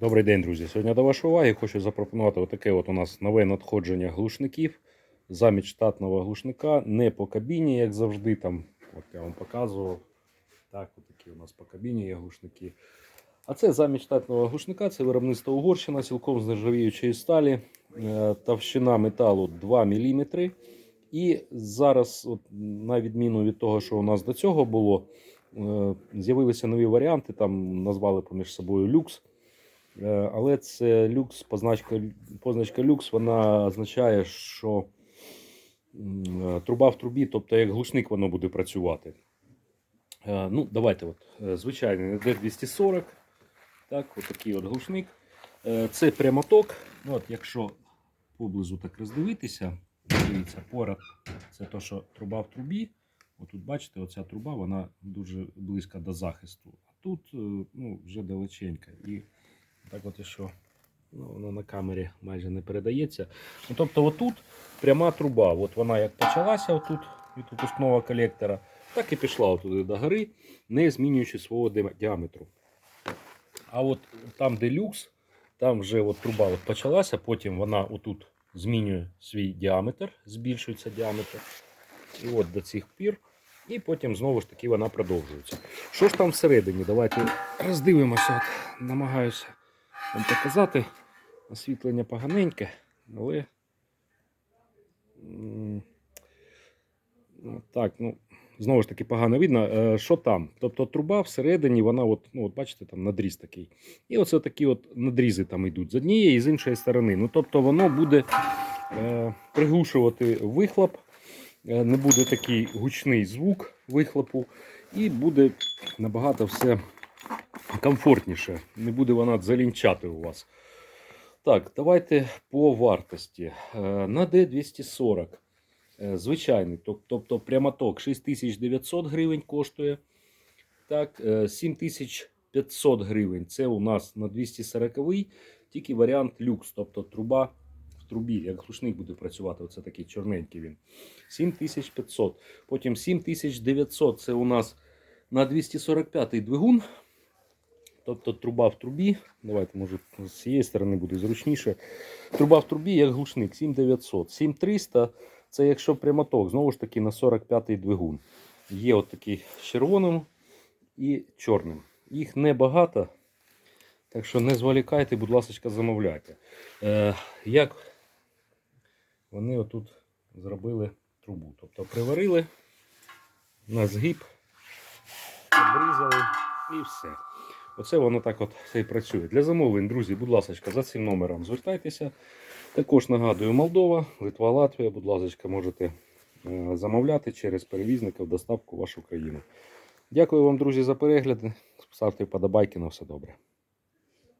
Добрий день, друзі. Сьогодні до вашої уваги хочу запропонувати отаке от у нас нове надходження глушників. Замість штатного глушника не по кабіні, як завжди. Там, от я вам показував. Так, отакі у нас по кабіні є глушники. А це замість штатного глушника, це виробництво Угорщина, цілком з нержавіючої сталі. Е, Товщина металу 2 мм. І зараз, от, на відміну від того, що у нас до цього було, е, з'явилися нові варіанти, там назвали поміж собою люкс. Е, Але це люкс, позначка, позначка люкс, вона означає, що е, труба в трубі, тобто як глушник воно буде працювати. Е, Ну, давайте, от, звичайний D240. Так, от такий от глушник. Це прямоток. Ну, от, якщо поблизу так роздивитися, дивіться, поряд це то, що труба в трубі. Отут, бачите, оця труба вона дуже близька до захисту. А тут ну, вже далеченька. І так от і що ну, воно на камері майже не передається. Ну, тобто, отут пряма труба. От вона як почалася отут від випускного колектора, так і пішла отуди до гори, не змінюючи свого діаметру. А от там, де люкс, там вже от труба от почалася, потім вона отут змінює свій діаметр, збільшується діаметр. І от до цих пір. І потім знову ж таки вона продовжується. Що ж там всередині? Давайте роздивимося. От, намагаюся вам показати. Освітлення поганеньке, але. ну, Так, ну, знову ж таки, погано видно, Е, що там. Тобто труба всередині, вона, от, ну, от бачите, там надріз такий. І оце такі от надрізи там йдуть з однієї і з іншої сторони. Ну, тобто воно буде е, приглушувати вихлоп, е, не буде такий гучний звук вихлопу, і буде набагато все комфортніше. Не буде вона залінчати у вас. Так, давайте по вартості. Е, На D240 е, звичайний, тобто прямоток 6900 гривень коштує. Так, е, 7500 гривень. Це у нас на 240 тільки варіант люкс, тобто труба в трубі, як глушник буде працювати. Оце такий чорненький він. 7500. Потім 7900 це у нас на 245 двигун. Тобто труба в трубі. Давайте, може, з цієї сторони буде зручніше. Труба в трубі, як глушник, 7900. 7300 це якщо прямоток, знову ж таки на 45-й двигун. Є от такий з червоним і чорним. Їх небагато. Так що не зволікайте, будь ласка, замовляйте. Е, як вони отут зробили трубу? Тобто приварили на згиб, обрізали і все. Оце воно так от і працює. Для замовлень, друзі, будь ласка, за цим номером звертайтеся. Також нагадую, Молдова, Литва, Латвія, будь ласка, можете е, замовляти через перевізника в доставку в вашу країну. Дякую вам, друзі, за перегляд. Ставте вподобайки на все добре.